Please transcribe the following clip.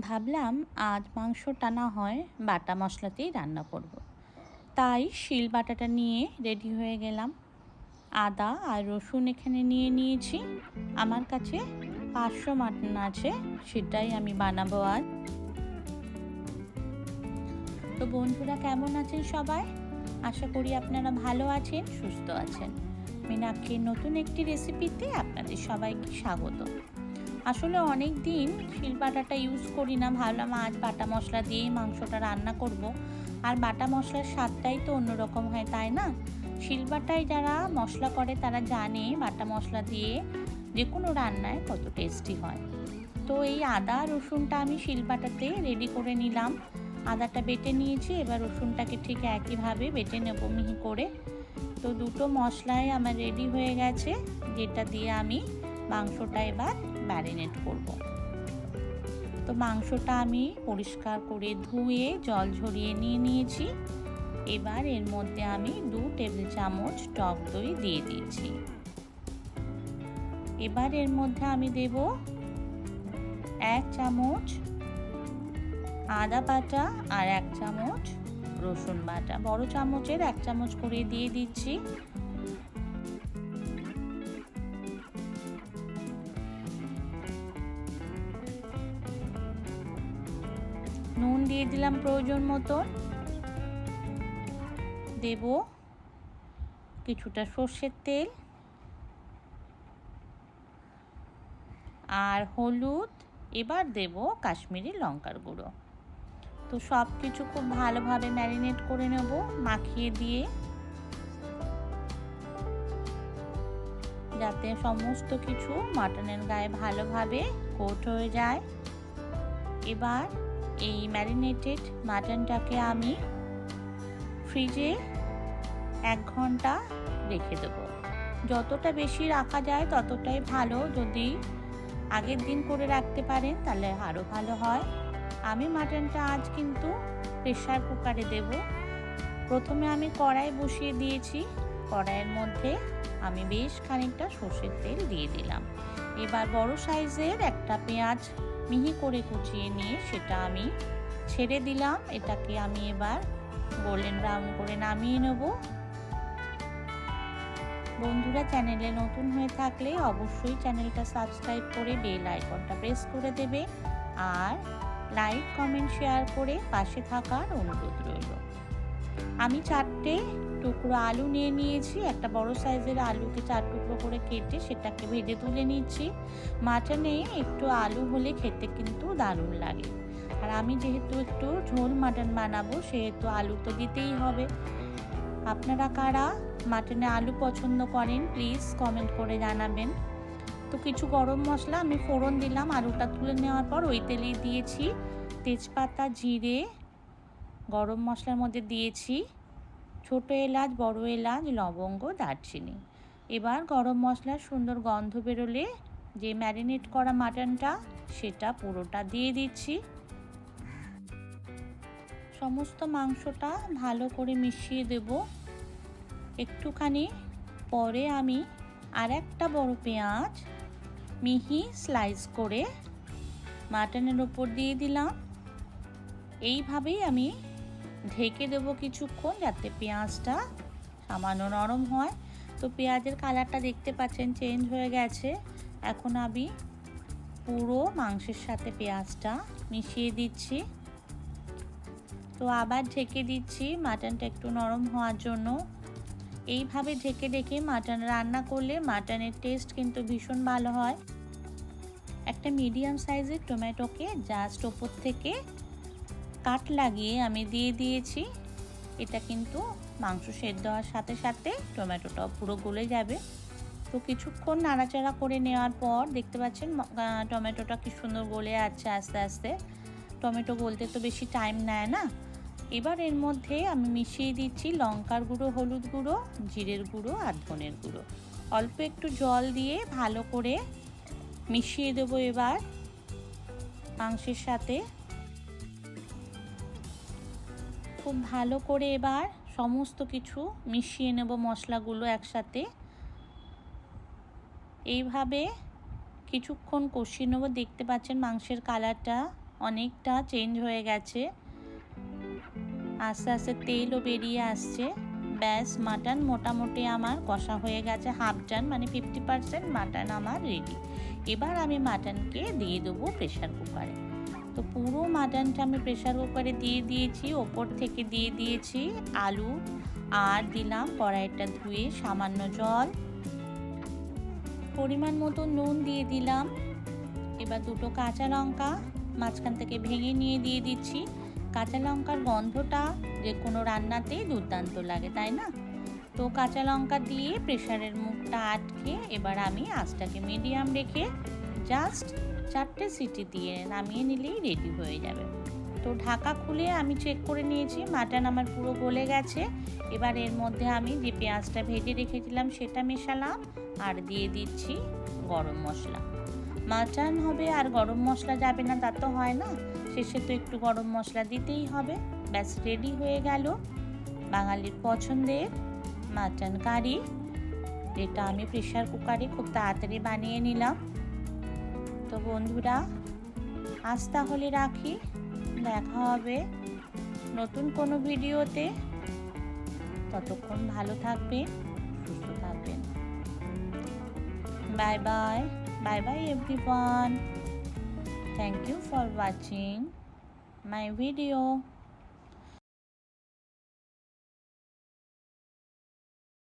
ভাবলাম আজ মাংস টানা হয় বাটা মশলাতেই রান্না করব। তাই শিল বাটাটা নিয়ে রেডি হয়ে গেলাম। আদা আর রসুন এখানে নিয়ে নিয়েছি। আমার কাছে পাঁচশো মাটন আছে, সেটাই আমি বানাবো আজ। তো বন্ধুরা, কেমন আছেন সবাই? আশা করি আপনারা ভালো আছেন, সুস্থ আছেন। মীনাক্ষীর নতুন একটি রেসিপিতে আপনাদের সবাইকে স্বাগত। আসলে অনেক দিন শিলবাটাটা ইউজ করি না। ভাবলাম আজ বাটা মশলা দিয়েই মাংসটা রান্না করব। আর বাটা মশলার স্বাদটাই তো অন্যরকম হয়, তাই না? শিলবাটায় যারা মশলা করে তারা জানে বাটা মশলা দিয়ে যে কোনো রান্নায় কত টেস্টি হয়। তো এই আদা, রসুনটা আমি শিলবাটাতে রেডি করে নিলাম। আদাটা বেটে নিয়েছি, এবার রসুনটাকে ঠিক একইভাবে বেটে নেব মিহি করে। তো দুটো মশলাই আমার রেডি হয়ে গেছে, যেটা দিয়ে আমি মাংসটা এবার ম্যারিনেট করব। তো মাংসটা আমি পরিষ্কার করে ধুয়ে জল ঝরিয়ে নিয়ে নিয়েছি। এবার এর মধ্যে আমি দু টেবিল চামচ টক দই দিয়ে দিয়েছি এবার এর মধ্যে আমি দেব এক চামচ আদা বাটা আর এক চামচ রসুন বাটা। বড় চামচের এক চামচ করে দিয়ে দিচ্ছি। দিয়ে দিলাম প্রয়োজন মতো। দেব কিছুটা সর্ষের তেল আর হলুদ। এবার দেব কাশ্মীরি লঙ্কার গুঁড়ো। তো সব কিছু খুব ভালোভাবে ম্যারিনেট করে নেব মাখিয়ে দিয়ে। যাতে সমস্ত কিছু মাটনের গায়ে ভালোভাবে কোট হয়ে যায়। এবার এই ম্যারিনেটেড মাটনটাকে আমি ফ্রিজে এক ঘণ্টা রেখে দেবো। যতটা বেশি রাখা যায় ততটাই ভালো। যদি আগের দিন করে রাখতে পারেন তাহলে আরও ভালো হয়। আমি মাটনটা আজ কিন্তু প্রেশার কুকারে দেব। প্রথমে আমি কড়াই বসিয়ে দিয়েছি। কড়াইয়ের মধ্যে আমি বেশ খানিকটা সর্ষের তেল দিয়ে দিলাম। এবার বড় সাইজের একটা পেঁয়াজ মিহি করে কুচিয়ে নিয়ে সেটা আমি ছেড়ে দিলাম। এটাকে আমি এবার গোল্ডেন ব্রাউন করে নামিয়ে নেব। বন্ধুরা, চ্যানেলে নতুন হয়ে থাকলে অবশ্যই চ্যানেলটা সাবস্ক্রাইব করে বেল আইকনটা প্রেস করে দেবে আর লাইক কমেন্ট শেয়ার করে পাশে থাকার অনুরোধ রইল। আমি চারটে টুকরো আলু নিয়ে নিয়েছি। একটা বড় সাইজের আলুকে চার টুকরো করে কেটে সেটাকে ভেজে তুলে নিচ্ছি। মাটনে একটু আলু হলে খেতে কিন্তু দারুণ লাগে। আর আমি যেহেতু একটু ঝোল মাটন বানাবো, সেহেতু আলু তো দিতেই হবে। আপনারা কারা মাটনে আলু পছন্দ করেন প্লিজ কমেন্ট করে জানাবেন। তো কিছু গরম মশলা, আমি ফোড়ন দিলাম। আলুটা তুলে নেওয়ার পর ওই তেলেই দিয়েছি। তেজপাতা, জিরে, গরম মশলার মধ্যে দিয়েছি। ছোট এলাচ, বড় এলাচ, লবঙ্গ, দারচিনি। এবার গরম মশলার সুন্দর গন্ধ বেরোলে যে ম্যারিনেট করা মাটনটা, সেটা পুরোটা দিয়ে দিচ্ছি। সমস্ত মাংসটা ভালো করে মিশিয়ে দেব। একটুখানি পরে আমি আর একটা বড় পেঁয়াজ মিহি স্লাইস করে মাটনের ওপর দিয়ে দিলাম। এইভাবেই আমি ঢেকে দেবো কিছুক্ষণ যাতে পেঁয়াজটা সামান্য নরম হয়। তো পেঁয়াজের কালারটা দেখতে পাচ্ছেন চেঞ্জ হয়ে গেছে। এখন আমি পুরো মাংসের সাথে পেঁয়াজটা মিশিয়ে দিচ্ছি। তো আবার ঢেকে দিচ্ছি, মাটনটা একটু নরম হওয়ার জন্য। এইভাবে ঢেকে ঢেকে মাটন রান্না করলে মাটনের টেস্ট কিন্তু ভীষণ ভালো হয়। একটা মিডিয়াম সাইজের টমেটোকে জাস্ট ওপর থেকে কাট লাগিয়ে আমি দিয়ে দিয়েছি। এটা কিন্তু মাংস সেদ্ধ হওয়ার সাথে সাথে টমেটোটাও পুরো গলে যাবে। তো কিছুক্ষণ নাড়াচাড়া করে নেওয়ার পর দেখতে পাচ্ছেন টমেটোটা কি সুন্দর গলে আছে আস্তে আস্তে। টমেটো গলতে তো বেশি টাইম নেয় না। এবার এর মধ্যে আমি মিশিয়ে দিচ্ছি লঙ্কার গুঁড়ো, হলুদ গুঁড়ো, জিরের গুঁড়ো আর ধনের গুঁড়ো। অল্প একটু জল দিয়ে ভালো করে মিশিয়ে দেবো এবার মাংসের সাথে। খুব ভালো করে এবার সমস্ত কিছু মিশিয়ে নেব মশলাগুলো একসাথে। এইভাবে কিছুক্ষণ কষিয়ে নেব। দেখতে পাচ্ছেন মাংসের কালারটা অনেকটা চেঞ্জ হয়ে গেছে। আস্তে আস্তে তেলও বেরিয়ে আসছে। ব্যাস, মাটন মোটামুটি আমার কষা হয়ে গেছে। হাফ ডান মানে ফিফটি পার্সেন্ট মাটন আমার রেডি এবার আমি মাটনকে দিয়ে দেবো প্রেশার কুকারে তো পুরো মাটনটা আমি প্রেশার কুকারে দিয়ে দিয়েছি, ওপর থেকে দিয়ে দিয়েছি আলু আর দিলাম কড়াইটা ধুয়ে সামান্য জল। পরিমাণ মতো নুন দিয়ে দিলাম। এবার দুটো কাঁচা লঙ্কা মাঝখান থেকে ভেঙে নিয়ে দিয়ে দিচ্ছি। কাঁচা লঙ্কার গন্ধটা যে কোনো রান্নাতেই দুর্দান্ত লাগে, তাই না? তো কাঁচা লঙ্কা দিয়ে প্রেশারের মুখটা আটকে এবার আমি আঁচটাকে মিডিয়াম রেখে জাস্ট চারটে সিটি দিয়ে নামিয়ে নিলেই রেডি হয়ে যাবে। তো ঢাকা খুলে আমি চেক করে নিয়েছি মাটন আমার পুরো গলে গেছে। এবার এর মধ্যে আমি যে পেঁয়াজটা ভেজে রেখেছিলাম সেটা মেশালাম আর দিয়ে দিচ্ছি গরম মশলা। মাটন হবে আর গরম মশলা যাবে না, তা তো হয় না। শেষে তো একটু গরম মশলা দিতেই হবে। ব্যাস রেডি হয়ে গেল। বাঙালির পছন্দের মাটন কারি যেটা আমি প্রেশার কুকারে খুব তাড়াতাড়ি বানিয়ে নিলাম। তো বন্ধুরা, আজ তাহলে রাখি। দেখা হবে নতুন কোনো ভিডিওতে। ততক্ষণ ভালো থাকবেন, সুস্থ থাকবেন। Bye bye bye bye everyone thank you for watching my video